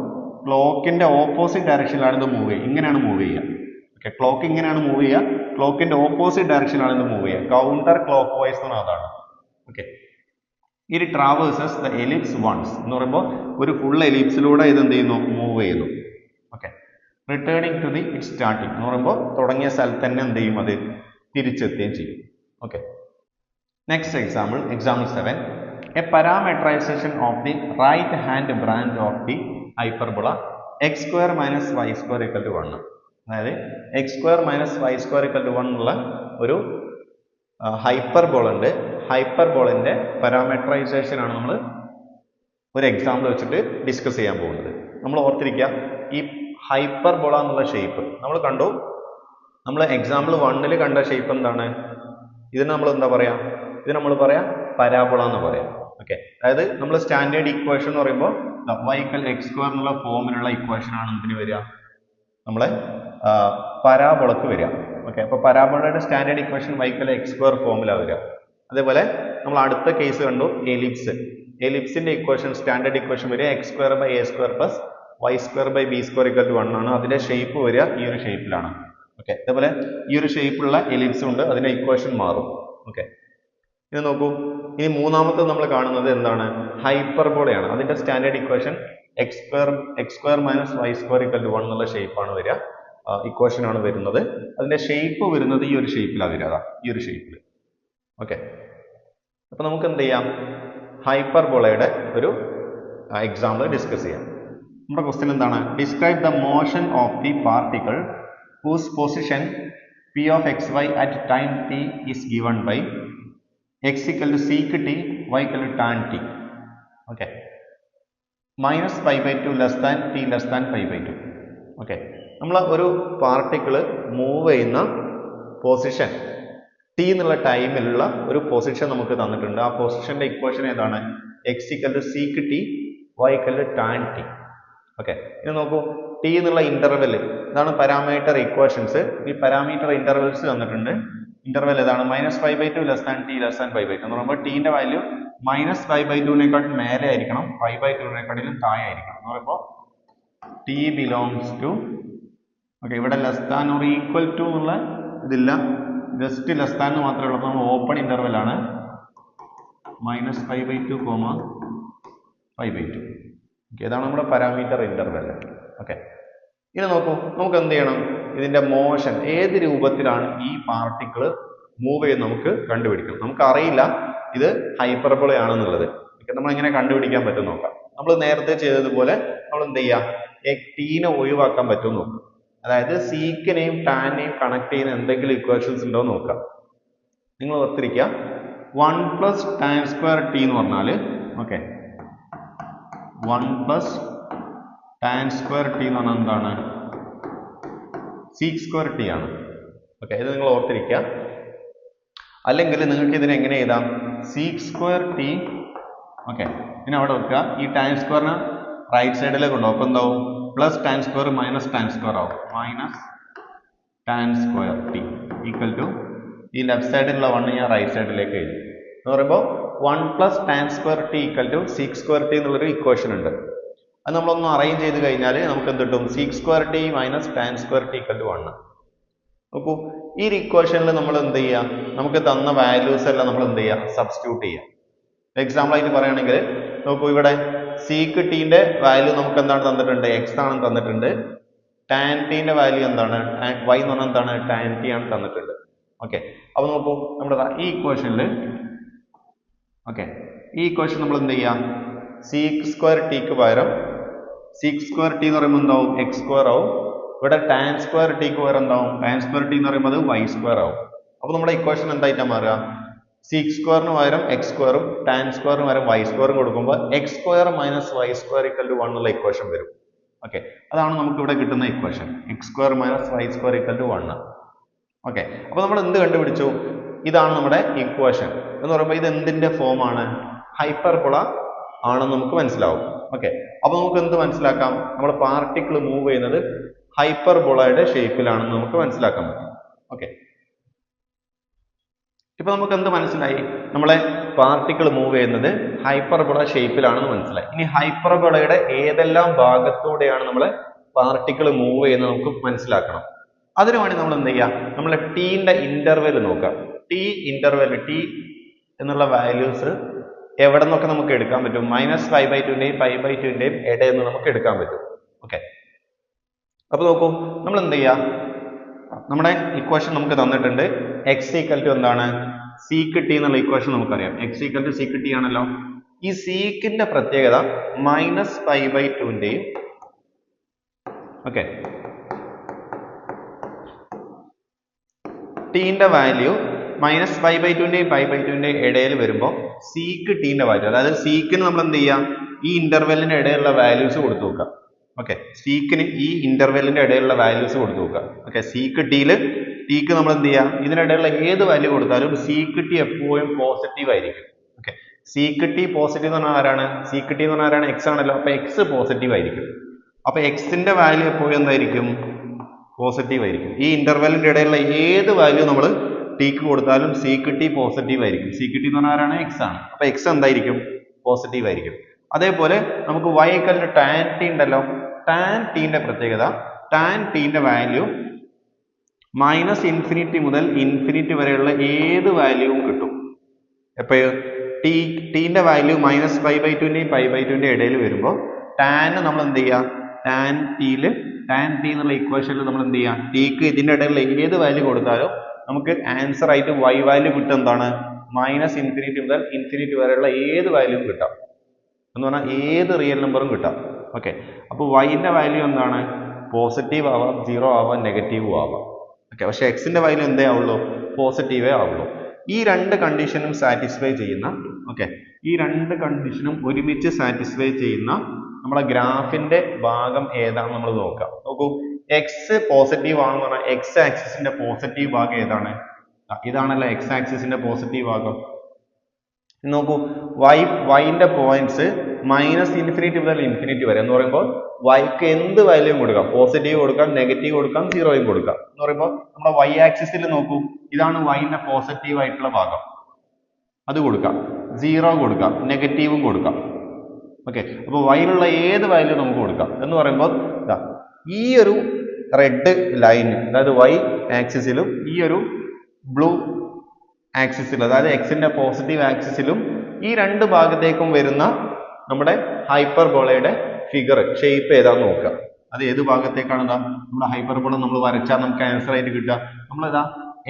S1: ക്ലോക്കിന്റെ ഓപ്പോസിറ്റ് ഡയറക്ഷനിലാണ് ഇത് മൂവ് ചെയ്യുക. ഇങ്ങനെയാണ് മൂവ് ചെയ്യുക. ഓക്കെ ക്ലോക്ക് ഇങ്ങനെയാണ് മൂവ് ചെയ്യുക? ക്ലോക്കിന്റെ ഓപ്പോസിറ്റ് ഡയറക്ഷനിലാണ് ഇത് മൂവ് ചെയ്യുക? കൗണ്ടർ ക്ലോക്ക് വൈസ് എന്ന് അതാണ് ഓക്കെ ഇത് ട്രാവേഴ്സസ് ദ എലിപ്സ് വൺസ് എന്ന് പറയുമ്പോൾ ഒരു ഫുൾ എലിപ്സിലൂടെ ഇത് എന്ത് ചെയ്യുന്നു? മൂവ് ചെയ്യുന്നു. Okay returning to the it starting എന്ന് പറയുമ്പോൾ തുടങ്ങിയ സ്ഥലത്ത് തന്നെ എന്ത് ചെയ്യും? അത് തിരിച്ചെത്തുകയും ചെയ്യും. Okay next example example seven a parametrization of the right hand branch of the hyperbola x square minus y square equal to one അതായത് x square minus y square equal to one ഉള്ള ഒരു hyperbole ഉണ്ട്. ഹൈപ്പർബോളിന്റെ പാരാമെട്രൈസേഷൻ ആണ് നമ്മൾ ഒരു example വെച്ചിട്ട് discuss ചെയ്യാൻ പോകുന്നത്. നമ്മൾ ഓർത്തിരിക്കുക ഈ ഹൈപ്പർ ബോള എന്നുള്ള ഷേപ്പ് നമ്മൾ കണ്ടു. നമ്മൾ എക്സാമ്പിൾ വണ്ണിൽ കണ്ട ഷേപ്പ് എന്താണ്? ഇതിന് നമ്മൾ എന്താ പറയാ? ഇത് നമ്മൾ പറയാം പരാബോള എന്ന് പറയാം. ഓക്കെ അതായത് നമ്മൾ സ്റ്റാൻഡേർഡ് ഇക്വേഷൻ എന്ന് പറയുമ്പോൾ വൈക്കൽ എക്സ് സ്ക്വയർ എന്നുള്ള ഫോമിലുള്ള ഇക്വേഷൻ ആണ് എന്തിന് വരിക? നമ്മളെ പരാബോളക്ക് വരിക. ഓക്കെ അപ്പോൾ പരാബോളയുടെ standard equation y equal x square ഫോമിലാണ് വരിക. അതേപോലെ നമ്മൾ അടുത്ത കേസ് കണ്ടു എലിപ്സ് എലിപ്സിന്റെ ഇക്വേഷൻ സ്റ്റാൻഡേർഡ് ഇക്വേഷൻ വരിക x square by a square plus y square by b square equal to one ആണ്. അതിന്റെ ഷേപ്പ് വരിക ഈ ഒരു ഷേപ്പിലാണ് ഓക്കെ അതേപോലെ ഈ ഒരു ഷേപ്പുള്ള എലിപ്സ് ഉണ്ട് അതിന്റെ ഇക്വേഷൻ മാറും. ഓക്കെ ഇനി നോക്കൂ. ഇനി മൂന്നാമത്തെ നമ്മൾ കാണുന്നത് എന്താണ്? ഹൈപ്പർബോളയാണ് അതിന്റെ standard equation x square x square minus y square equal to one എന്നുള്ള ഷേപ്പാണ് വരിക. ഇക്വേഷൻ ആണ് വരുന്നത്. അതിന്റെ ഷേപ്പ് വരുന്നത് ഈ ഒരു ഷേപ്പിലാണ് വരിക. ഈ ഒരു ഷേപ്പിൽ ഓക്കെ അപ്പൊ നമുക്ക് എന്ത് ചെയ്യാം? ഹൈപ്പർബോളയുടെ ഒരു എക്സാമ്പിൾ ഡിസ്കസ് ചെയ്യാം. നമ്മുടെ ക്വസ്റ്റ്യൻ എന്താണ്? Describe the motion of the particle whose position p of x y at time t is given by x equal to sec t y equal to tan t okay minus five by two less than t less than five by two okay നമ്മൾ ഒരു particle move ചെയ്യുന്ന position t എന്നുള്ള ടൈമിലുള്ള ഒരു position നമുക്ക് തന്നിട്ടുണ്ട്. ആ പൊസിഷന്റെ ഇക്വേഷൻ ഏതാണ്? X equal to sec t y equal to tan t okay ഇനി നോക്കൂ. ടി എന്നുള്ള ഇന്റർവെൽ ഇതാണ് പാരാമീറ്റർ ഇക്വേഷൻസ് ഈ പാരാമീറ്റർ ഇന്റർവെൽസ് തന്നിട്ടുണ്ട്. ഇന്റർവെൽ ഏതാണ്? Minus five by two less than t less than five by two എന്ന് പറയുമ്പോൾ ടീന്റെ വാല്യൂ മൈനസ് ഫൈവ് ബൈ ടുവിനേക്കാട്ടും മേലെ ആയിരിക്കണം. ഫൈവ് ബൈ ടുവിനെക്കാട്ടിലും താഴെ ആയിരിക്കണം. എന്ന് പറയുമ്പോൾ ടി ബിലോങ്സ് ടു ഓക്കെ ഇവിടെ less than or equal to എന്നുള്ള ഇതില്ല. ജസ്റ്റ് ലെസ് ദാൻ എന്ന് മാത്രമേ ഉള്ളൂ. നമ്മൾ ഓപ്പൺ ഇന്റർവെൽ ആണ്. Minus five by two comma five by two okay ഇതാണ് നമ്മുടെ പാരാമീറ്റർ ഇന്റർവെൽ ഓക്കെ ഇനി നോക്കൂ. നമുക്ക് എന്ത് ചെയ്യണം? ഇതിന്റെ മോഷൻ ഏത് രൂപത്തിലാണ് ഈ പാർട്ടിക്കിൾ മൂവ് ചെയ്യുന്നത് നമുക്ക് കണ്ടുപിടിക്കണം. നമുക്ക് അറിയില്ല ഇത് ഹൈപ്പർബോള ആണെന്നുള്ളത്. നമ്മൾ എങ്ങനെ കണ്ടുപിടിക്കാൻ പറ്റും നോക്കാം. നമ്മൾ നേരത്തെ ചെയ്തതുപോലെ നമ്മൾ എന്ത് ചെയ്യാം ടീനെ ഒഴിവാക്കാൻ പറ്റും നോക്കാം. അതായത് സീക്കിനെയും ടാനെയും കണക്ട് ചെയ്യുന്ന എന്തെങ്കിലും ഇക്വേഷൻസ് ഉണ്ടോ നോക്കാം. നിങ്ങൾ ഓർത്തിരിക്കുക. One plus tan square t എന്ന് പറഞ്ഞാൽ okay one plus tan square t എന്ന് പറഞ്ഞാൽ എന്താണ്? സീക്ക് സ്ക്വയർ ടി ആണ്. ഓക്കെ ഇത് നിങ്ങൾ ഓർത്തിരിക്കുക. അല്ലെങ്കിൽ നിങ്ങൾക്ക് ഇതിനെ എങ്ങനെ എഴുതാം? സീക്ക് സ്ക്വയർ ടി ഓക്കെ ഇനി അവിടെ വെക്കുക. ഈ ടാൻ സ്ക്വയറിന് റൈറ്റ് സൈഡിലേക്ക് കൊണ്ടുപോകും. അപ്പോൾ എന്താവും? Plus tan square minus tan square ആവും minus tan square t equal to ഈ ലെഫ്റ്റ് സൈഡിലുള്ള വൺ ഞാൻ റൈറ്റ് സൈഡിലേക്ക് എഴുതി. എന്ന് പറയുമ്പോൾ one plus tan square t equal to six square t എന്നുള്ളൊരു ഇക്വേഷൻ ഉണ്ട്. അത് നമ്മളൊന്ന് അറേഞ്ച് ചെയ്ത് കഴിഞ്ഞാൽ നമുക്ക് എന്ത് കിട്ടും? Six square t minus tan square t equal to one നോക്കൂ ഈ ഒരു ഇക്വേഷനിൽ നമ്മൾ എന്ത് ചെയ്യുക നമുക്ക് തന്ന വാല്യൂസ് എല്ലാം നമ്മൾ എന്ത് ചെയ്യുക സബ്സ്റ്റിറ്റ്യൂട്ട് ചെയ്യുക എക്സാമ്പിൾ ആയിട്ട് പറയുകയാണെങ്കിൽ നോക്കൂ ഇവിടെ സീക്ക് ന്‍റെ വാല്യൂ നമുക്ക് എന്താണ് തന്നിട്ടുണ്ട്? എക്സ് ആണ് തന്നിട്ടുണ്ട്. ടാൻ ന്‍റെ വാല്യൂ എന്താണ്? വൈ എന്ന് പറഞ്ഞാൽ എന്താണ്? ടാൻ ടി ആണ് തന്നിട്ടുണ്ട്. ഓക്കെ അപ്പോൾ നോക്കൂ. നമ്മുടെ ഈ ഇക്വേഷനിൽ ഓക്കെ ഈ ഇക്വേഷൻ നമ്മൾ എന്ത് ചെയ്യാം? സീക്ക് സ്ക്വയർ ടിക്ക് പകരം സീക്ക് സ്ക്വയർ ടി എന്ന് പറയുമ്പോൾ എന്താവും? എക്സ് സ്ക്വയർ ആവും. ഇവിടെ ടാൻ സ്ക്വയർ ടിക്ക് പകരം എന്താവും? ടാൻ സ്ക്വയർ ടി എന്ന് പറയുമ്പോൾ അത് വൈ സ്ക്വയർ ആവും. അപ്പോൾ നമ്മുടെ ഇക്വേഷൻ എന്തായിട്ടാണ് മാറുക? സിക്സ് സ്ക്വയറിന് പകരം എക്സ് സ്ക്വയറും ടാൻ സ്ക്വയറിന് പകരം വൈ സ്ക്വയറും കൊടുക്കുമ്പോൾ x square minus y square equal to one എന്നുള്ള ഇക്വേഷൻ വരും. ഓക്കെ അതാണ് നമുക്ക് ഇവിടെ കിട്ടുന്ന equation x square minus y square equal to one okay അപ്പോൾ നമ്മൾ എന്ത് കണ്ടുപിടിച്ചു? ഇതാണ് നമ്മുടെ ഇക്വേഷൻ എന്ന് പറയുമ്പോൾ ഇത് എന്തിന്റെ ഫോം ആണ്? ഹൈപ്പർബുള ആണെന്ന് നമുക്ക് മനസ്സിലാവും. ഓക്കെ അപ്പോൾ നമുക്ക് എന്ത് മനസ്സിലാക്കാം? നമ്മൾ പാർട്ടിക്കിൾ മൂവ് ചെയ്യുന്നത് ഹൈപ്പർബുളയുടെ ഷേപ്പിലാണെന്ന് നമുക്ക് മനസ്സിലാക്കാൻ പറ്റും. ഓക്കെ ഇപ്പൊ നമുക്ക് എന്ത് മനസ്സിലായി? നമ്മളെ പാർട്ടിക്കിൾ മൂവ് ചെയ്യുന്നത് ഹൈപ്പർബോള ഷേപ്പിലാണെന്ന് മനസ്സിലായി. ഇനി ഹൈപ്പർബോളയുടെ ഏതെല്ലാം ഭാഗത്തൂടെയാണ് നമ്മൾ പാർട്ടിക്കിൾ മൂവ് ചെയ്യുന്നത് നമുക്ക് മനസ്സിലാക്കണം. അതിനു വേണ്ടി നമ്മൾ എന്ത് ചെയ്യുക നമ്മൾ ടീന്റെ ഇന്റർവെൽ നോക്കാം ടി ഇന്റർവെൽ ടി എന്നുള്ള വാല്യൂസ് എവിടെ നിന്നൊക്കെ നമുക്ക് എടുക്കാൻ പറ്റും? മൈനസ് ഫൈവ് ബൈ ടുവിന്റെയും ഫൈവ് ബൈ ടുവിന്റെയും ഇടയിൽ നിന്ന് നമുക്ക് എടുക്കാൻ പറ്റും. ഓക്കെ അപ്പൊ നോക്കൂ നമ്മൾ എന്ത് ചെയ്യുക നമ്മുടെ ഇക്വേഷൻ നമുക്ക് തന്നിട്ടുണ്ട്. എക്സ് ഈക്വൽ ടു എന്താണ്? സീക്ക് ടി എന്നുള്ള ഇക്വേഷൻ നമുക്കറിയാം. X equal to sec t ആണല്ലോ ഈ സീക്കിന്റെ പ്രത്യേകത മൈനസ് ഫൈവ് ബൈ ടുവിന്റെയും ഓക്കെ ടീന്റെ വാല്യൂ മൈനസ് ഫൈവ് ബൈ ടുവിന്റെയും ഫൈവ് ബൈ ടുവിന്റെയും ഇടയിൽ വരുമ്പോൾ സീക്ക് ടീന്റെ വാല്യൂ അതായത് സീക്കിന് നമ്മൾ എന്ത് ചെയ്യാം? ഈ ഇന്റർവെല്ലിന്റെ ഇടയിലുള്ള വാല്യൂസ് കൊടുത്തു നോക്കാം ഓക്കെ സീക്കിന് ഈ ഇന്റർവെല്ലിന്റെ ഇടയിലുള്ള വാല്യൂസ് കൊടുത്തു നോക്കുക. ഓക്കെ സീക്ക് ടിയിൽ ടിക്ക് നമ്മൾ എന്ത് ചെയ്യാം? ഇതിനിടയിലുള്ള ഏത് വാല്യൂ കൊടുത്താലും സീക്ക് ടി എപ്പോഴും പോസിറ്റീവ് ആയിരിക്കും. ഓക്കെ സീക്ക് ടി പോസിറ്റീവ് എന്ന് പറഞ്ഞാൽ ആരാണ്? സീക്ക് ടി എന്ന് പറഞ്ഞാൽ ആരാണ്? എക്സ് ആണല്ലോ. അപ്പൊ എക്സ് പോസിറ്റീവ് ആയിരിക്കും. അപ്പൊ എക്സിന്റെ വാല്യൂ എപ്പോഴും എന്തായിരിക്കും? പോസിറ്റീവ് ആയിരിക്കും. ഈ ഇന്റർവെല്ലിന്റെ ഇടയിലുള്ള ഏത് വാല്യൂ നമ്മൾ ടിക്ക് കൊടുത്താലും സീക്ക് ടി പോസിറ്റീവ് ആയിരിക്കും. സീക്ക് ടി എന്ന് പറഞ്ഞാൽ ആരാണ്? എക്സ് ആണ്. അപ്പൊ എക്സ് എന്തായിരിക്കും? പോസിറ്റീവ് ആയിരിക്കും. അതേപോലെ നമുക്ക് y ഇക്കലിന് ടാൻ ടി ഉണ്ടല്ലോ. ടാൻ ടീന്റെ പ്രത്യേകത. ടാൻ ടീന്റെ വാല്യൂ മൈനസ് ഇൻഫിനിറ്റി മുതൽ ഇൻഫിനിറ്റി വരെയുള്ള ഏത് വാല്യൂവും കിട്ടും. എപ്പോഴും ടി ടീന്റെ വാല്യൂ മൈനസ് ഫൈവ് ബൈ ടുവിന്റെയും ഫൈവ് ബൈ ടുവിന്റെ ഇടയിൽ വരുമ്പോൾ ടാന് നമ്മൾ എന്ത് ചെയ്യുക ടാൻ ടിയിൽ ടാൻ ടി എന്നുള്ള ഇക്വേഷനിൽ നമ്മൾ എന്ത് ചെയ്യുക ടിക്ക് ഇതിന്റെ ഇടയിലുള്ള ഏത് വാല്യൂ കൊടുത്താലും നമുക്ക് ആൻസർ ആയിട്ട് വൈ വാല്യൂ കിട്ടും എന്താണ്? മൈനസ് ഇൻഫിനിറ്റി മുതൽ ഇൻഫിനിറ്റി വരെയുള്ള ഏത് വാല്യൂവും കിട്ടാം. എന്ന് പറഞ്ഞാൽ ഏത് റിയൽ നമ്പറും കിട്ടാം. ഓക്കെ. അപ്പോൾ വൈന്റെ വാല്യൂ എന്താണ്? പോസിറ്റീവ് ആവാം സീറോ ആവാം നെഗറ്റീവും ആവാം. ഓക്കെ പക്ഷെ എക്സിന്റെ വാല്യൂ എന്തേ ആവുള്ളൂ? പോസിറ്റീവേ ആവുള്ളൂ. ഈ രണ്ട് കണ്ടീഷനും സാറ്റിസ്ഫൈ ചെയ്യുന്ന ഓക്കെ ഈ രണ്ട് കണ്ടീഷനും ഒരുമിച്ച് സാറ്റിസ്ഫൈ ചെയ്യുന്ന നമ്മുടെ ഗ്രാഫിന്റെ ഭാഗം ഏതാണ് നമ്മൾ നോക്കാം. നോക്കൂ എക്സ് പോസിറ്റീവ് ആണെന്ന് പറഞ്ഞാൽ എക്സ് ആക്സിസിന്റെ പോസിറ്റീവ് ഭാഗം ഏതാണ്? ഇതാണല്ലോ എക്സ് ആക്സിസിന്റെ പോസിറ്റീവ് ഭാഗം. നോക്കൂ വൈ വൈന്റെ പോയിന്റ്സ് മൈനസ് ഇൻഫിനിറ്റി മുതൽ ഇൻഫിനിറ്റി വരെ എന്ന് പറയുമ്പോൾ വൈക്ക് എന്ത് വാല്യൂ കൊടുക്കാം? പോസിറ്റീവ് കൊടുക്കാം നെഗറ്റീവ് കൊടുക്കാം സീറോയും കൊടുക്കാം. എന്ന് പറയുമ്പോൾ നമ്മുടെ വൈ ആക്സിസിൽ നോക്കൂ ഇതാണ് വൈന്റെ പോസിറ്റീവ് ആയിട്ടുള്ള ഭാഗം. അത് കൊടുക്കാം. സീറോ കൊടുക്കാം നെഗറ്റീവും കൊടുക്കാം. ഓക്കെ അപ്പോൾ വൈയിലുള്ള ഏത് വാല്യൂ നമുക്ക് കൊടുക്കാം? എന്ന് പറയുമ്പോൾ ഈ ഒരു റെഡ് ലൈൻ അതായത് വൈ ആക്സിസിലും ഈ ഒരു ബ്ലൂ ആക്സിസിലും അതായത് എക്സിന്റെ പോസിറ്റീവ് ആക്സിസിലും ഈ രണ്ട് ഭാഗത്തേക്കും വരുന്ന നമ്മുടെ ഹൈപ്പർബോളയുടെ ഫിഗർ ഷേപ്പ് ഏതാന്ന് നോക്കുക. അത് ഏത് ഭാഗത്തേക്കാണ് എന്താ നമ്മുടെ ഹൈപ്പർബോള നമ്മൾ വരച്ചാൽ നമുക്ക് ആൻസർ ആയിട്ട് കിട്ടുക. നമ്മളേതാ?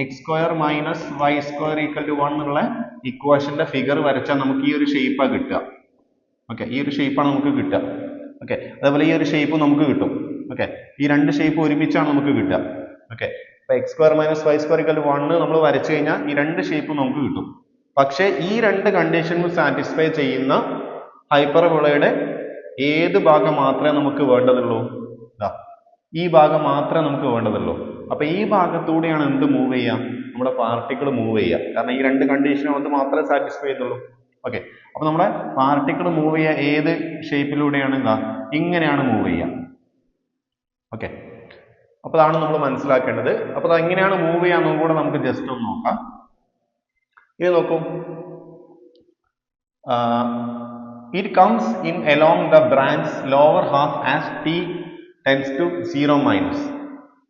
S1: X square minus y square equal to one എന്നുള്ള ഇക്വേഷന്റെ ഫിഗർ വരച്ചാൽ നമുക്ക് ഈ ഒരു ഷേപ്പാണ് കിട്ടുക. ഓക്കെ ഈ ഒരു ഷേപ്പാണ് നമുക്ക് കിട്ടുക. ഓക്കെ അതേപോലെ ഈ ഒരു ഷേപ്പ് നമുക്ക് കിട്ടും. ഓക്കെ ഈ രണ്ട് ഷേപ്പ് ഒരുമിച്ചാണ് നമുക്ക് കിട്ടുക. ഓക്കെ അപ്പൊ x square minus y square equal one നമ്മൾ വരച്ചു കഴിഞ്ഞാൽ ഈ രണ്ട് ഷേപ്പ് നമുക്ക് കിട്ടും. പക്ഷേ ഈ രണ്ട് കണ്ടീഷനും സാറ്റിസ്ഫൈ ചെയ്യുന്ന ഹൈപ്പർബോളയുടെ ഏത് ഭാഗം മാത്രമേ നമുക്ക് വേണ്ടതുള്ളൂ? ദാ ഈ ഭാഗം മാത്രമേ നമുക്ക് വേണ്ടതുള്ളൂ. അപ്പൊ ഈ ഭാഗത്തൂടെയാണ് എന്ത് മൂവ് ചെയ്യുക? നമ്മുടെ പാർട്ടിക്കിൾ മൂവ് ചെയ്യുക. കാരണം ഈ രണ്ട് കണ്ടീഷനും അത് മാത്രമേ സാറ്റിസ്ഫൈ ചെയ്യുന്നുള്ളൂ ഓക്കെ അപ്പൊ നമ്മുടെ പാർട്ടിക്കിൾ മൂവ് ചെയ്യുക ഏത് ഷേപ്പിലൂടെയാണ് എന്താ ഇങ്ങനെയാണ് മൂവ് ചെയ്യുക. ഓക്കെ അപ്പൊ അതാണ് നമ്മൾ മനസ്സിലാക്കേണ്ടത്. അപ്പൊ അത് എങ്ങനെയാണ് മൂവ് ചെയ്യാൻ കൂടെ നമുക്ക് ജസ്റ്റ് ഒന്ന് നോക്കാം. ഇത് നോക്കും. It comes in along the branch lower half as t tends to zero minus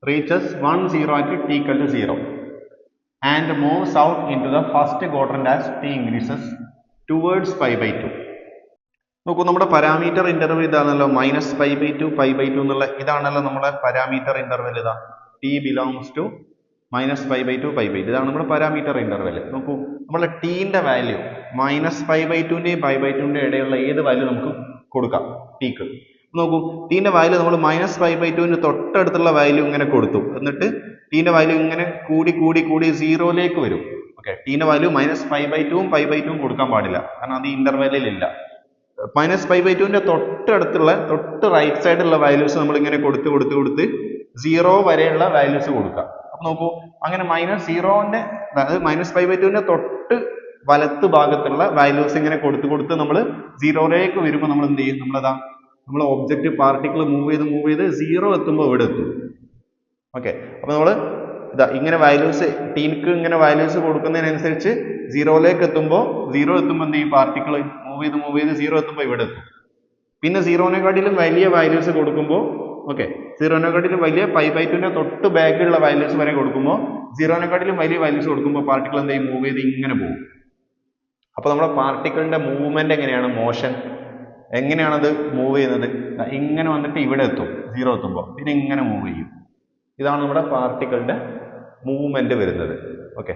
S1: reaches one zero ആക്കി t to zero and moves out into the first quarter as t increases towards five by two നോക്കൂ നമ്മുടെ parameter interval ഇതാണല്ലോ minus pi by two pi by two എന്നുള്ള ഇതാണല്ലോ നമ്മുടെ parameter interval ഇതാ. T belongs to minus five by two five by two ഇതാണ് നമ്മുടെ parameter interval നോക്കൂ നമ്മുടെ ടീന്റെ വാല്യൂ മൈനസ് ഫൈവ് ബൈ ടുവിന്റെയും ഫൈവ് ബൈ ടുവിന്റെ ഇടയിലുള്ള ഏത് വാല്യൂ നമുക്ക് കൊടുക്കാം? ടീക്ക് നോക്കൂ ടീന്റെ വാല്യൂ നമ്മൾ മൈനസ് ഫൈവ് ബൈ ടുവിന് തൊട്ടടുത്തുള്ള വാല്യൂ ഇങ്ങനെ കൊടുത്തു. എന്നിട്ട് ടീന്റെ വാല്യൂ ഇങ്ങനെ കൂടി കൂടി കൂടി സീറോയിലേക്ക് വരും. ഓക്കെ ടീന്റെ വാല്യൂ മൈനസ് ഫൈവ് ബൈ ടുവും ഫൈവ് ബൈ ടുവും കൊടുക്കാൻ പാടില്ല. കാരണം അത് ഇന്റർവെല്ലിൽ ഇല്ല. മൈനസ് ഫൈവ് ബൈ ടുവിന്റെ തൊട്ടടുത്തുള്ള തൊട്ട് റൈറ്റ് സൈഡിലുള്ള വാല്യൂസ് നമ്മൾ ഇങ്ങനെ കൊടുത്ത് കൊടുത്ത് കൊടുത്ത് സീറോ വരെയുള്ള വാല്യൂസ് കൊടുക്കുക അപ്പൊ നോക്കൂ അങ്ങനെ മൈനസ് സീറോന്റെ അതായത് മൈനസ് ഫൈവ് ബൈ ടുവിന്റെ തൊട്ട് വലത്ത് ഭാഗത്തുള്ള വാല്യൂസ് ഇങ്ങനെ കൊടുത്ത് കൊടുത്ത് നമ്മൾ സീറോയിലേക്ക് വരുമ്പോൾ നമ്മൾ എന്ത് ചെയ്യും? നമ്മളതാ നമ്മൾ ഒബ്ജക്റ്റ് പാർട്ടിക്കിൾ മൂവ് ചെയ്ത് മൂവ് ചെയ്ത് സീറോ എത്തുമ്പോൾ ഇവിടെ എത്തും. ഓക്കെ അപ്പൊ നമ്മൾ ഇതാ ഇങ്ങനെ വാല്യൂസ് ടീമിക്ക് ഇങ്ങനെ വാല്യൂസ് കൊടുക്കുന്നതിനനുസരിച്ച് സീറോയിലേക്ക് എത്തുമ്പോൾ സീറോ എത്തുമ്പോൾ എന്ത് ചെയ്യും? പാർട്ടിക്കിൾ മൂവ് ചെയ്ത് മൂവ് ചെയ്ത് സീറോ എത്തുമ്പോൾ ഇവിടെ എത്തും. പിന്നെ സീറോനെക്കാട്ടിലും വലിയ വാല്യൂസ് കൊടുക്കുമ്പോൾ ഓക്കെ സീറോനെക്കാട്ടിലും വലിയ പൈ ബൈ ടുവിന്റെ തൊട്ട് ബാക്കിലുള്ള വാല്യൂസ് വരെ കൊടുക്കുമ്പോൾ സീറോനെക്കാട്ടിലും വലിയ വാല്യൂസ് കൊടുക്കുമ്പോൾ പാർട്ടിക്കിൾ ചെയ്യും? മൂവ് ചെയ്ത് ഇങ്ങനെ പോകും. അപ്പോൾ നമ്മുടെ പാർട്ടിക്കിളിന്റെ മൂവ്മെന്റ് എങ്ങനെയാണ്? മോഷൻ എങ്ങനെയാണത് മൂവ് ചെയ്യുന്നത്? ഇങ്ങനെ വന്നിട്ട് ഇവിടെ എത്തും. സീറോ എത്തുമ്പോൾ പിന്നെ ഇങ്ങനെ മൂവ് ചെയ്യും. ഇതാണ് നമ്മുടെ പാർട്ടിക്കിളിന്റെ മൂവ്മെന്റ് വരുന്നത്. ഓക്കെ